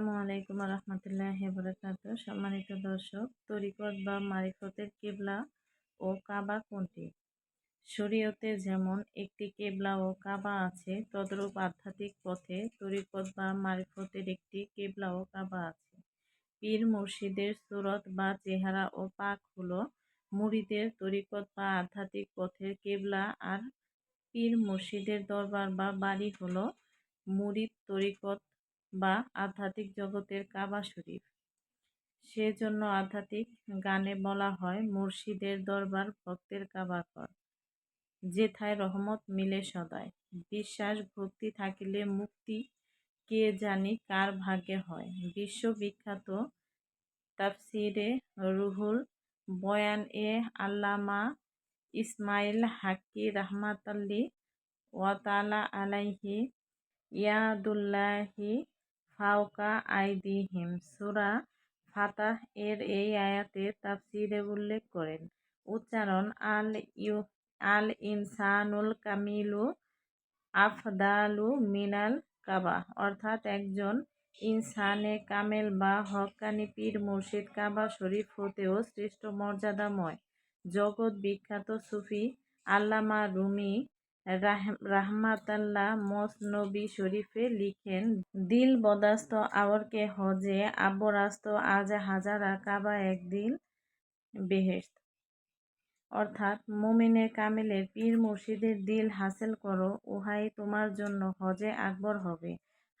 আসসালামু আলাইকুম রহমতুল্লাহ বরকাত সম্মানিত দর্শক, তরিকত বা মারিফতের কেবলা ও কাবা কোনটি? শরীয়তে যেমন একটি কেবলা ও কাবা আছে, তদ্রূপ আধ্যাত্মিক পথে তরিকত বা মারিফতের একটি কেবলা ও কাবা আছে। পীর মুর্শিদের সুরত বা চেহারা ও পাক হলো মুড়িদের তরিকত বা আধ্যাত্মিক পথের কেবলা, আর পীর মুর্শিদের দরবার বা বাড়ি হলো মুরিদ তরিকত বা আধ্যাত্মিক জগতের কাবা শরীফ। সেজন্য আধ্যাত্মিক গানে বলা হয় মুর্শিদের দরবার ভক্তের কাবাকর যেথায় রহমত মিলে সদায়। বিশ্বাস ভক্তি থাকিলে মুক্তি কে জানি কার ভাগ্যে হয়। বিশ্ববিখ্যাত তাফসিরে রুহুল বয়ান এ আল্লামা ইসমাইল হাক্কি রাহমাতাল্লি ওয়াতালা আলাইহি ইয়াদুল্লাহি ফাওকা আইদিহিম সুরা ফাতাহ এর এই আয়াতে তাফসিরে উল্লেখ করেন। উচ্চারণ, আল ইউ, আল ইনসানুল কামিলু আফদালু মিনাল কাবা, অর্থাৎ একজন ইনসানে কামেল বা হকানি পীর মুর্শিদ কাবা শরীফ হতেও শ্রেষ্ঠ মর্যাদাময়। জগৎ বিখ্যাত সুফি আল্লামা রুমি রাহমাতাল্লাহ মসনবী শরীফে লিখেন, দিল বদাস্ত আওরকে হজে আব্বরাস্ত আজ হাজারা কাবা একদিন বেহেস্ত অর্থাৎ, মুমিনের কামেলের পীর মুর্শিদের দিল হাসিল করো, উহাই তোমার জন্য হজে আকবর হবে।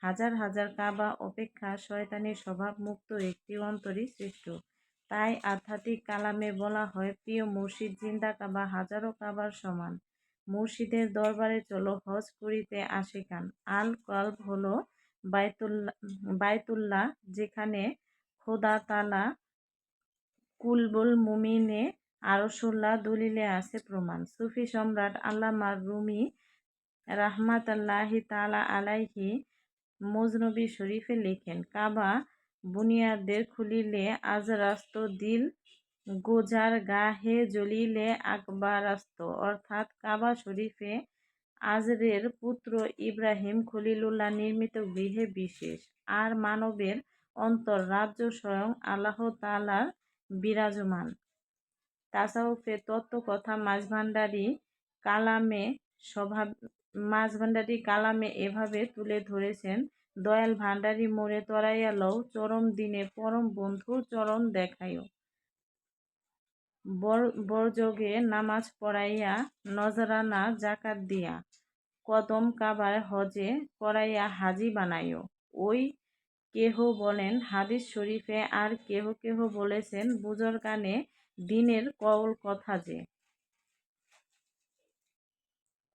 হাজার হাজার কাবা অপেক্ষা শয়তানি স্বভাব মুক্ত একটি অন্তরই শ্রেষ্ঠ তাই আধ্যাত্মিক কালামে বলা হয়, প্রিয় মুর্শিদ, জিন্দা কাবা হাজারো কাবার সমান। মুর্শিদের দরবারে চলো, হজ করিতে আশিকান আল কলব হল বায়তুল্লাহ বায়তুল্লাহ যেখানে খোদা তালা কুলবুল মুমিনে আরসুল্লাহ দলিলে আছে প্রমাণ। সুফি সম্রাট আল্লামা রুমি রাহমাত আল্লাহি তালা আলাইহি মজনবী শরীফে লেখেন, কাবা বুনিয়াদের খুলিলে আজ রাস্ত দিল গোজার গাহে জলিলে আকবরাস্ত। অর্থাৎ কাবা শরীফে আজরের পুত্র ইব্রাহিম খলিলুল্লাহ নির্মিত গৃহে বিশেষ। আর মানবের অন্তর রাজ্য স্বয়ং আল্লাহ তালার বিরাজমান। তাসাউফে তত্ত্ব কথা মাঝভান্ডারি কালামে স্বভাব, মাঝভান্ডারি কালামে এভাবে তুলে ধরেছেন, দয়াল ভান্ডারি মোড়ে তরাইয়া লও, চরম দিনে পরম বন্ধুর চরণ দেখাইও। বরযোগে নামাজ পড়াইয়া নজরানা জাকাত দিয়া কদম কাবার হজে করাইয়া হাজি বানাইও। ওই কেহ বলেন, হাদিস শরীফে আর কেহ কেহ বলেছেন বুজর কানে দিনের কওল কথা যে।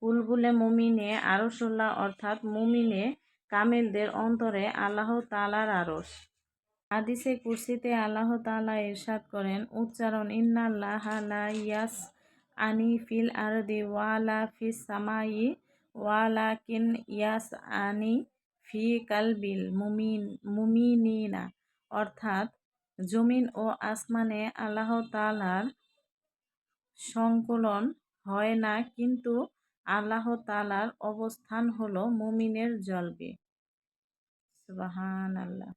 কুলবুলে মুমিনে আরসুল্লাহ অর্থাৎ মুমিনে কামেলদের অন্তরে আল্লাহ তালার আরস। হাদিসে কুরসিতে আল্লাহ তালা ইরশাদ করেন, উচ্চারণ ইয়াস আনি ফিল আরদি ওয়ালা ফিস সামাই ওয়ালা কিন ইয়াস আনি ফি কালবিল মুমিন, মুমিনিনা। অর্থাৎ জমিন ও আসমানে আল্লাহ তালার সংকলন হয় না, কিন্তু আল্লাহ তালার অবস্থান হলো মুমিনের জলবে। সুবাহান আল্লাহ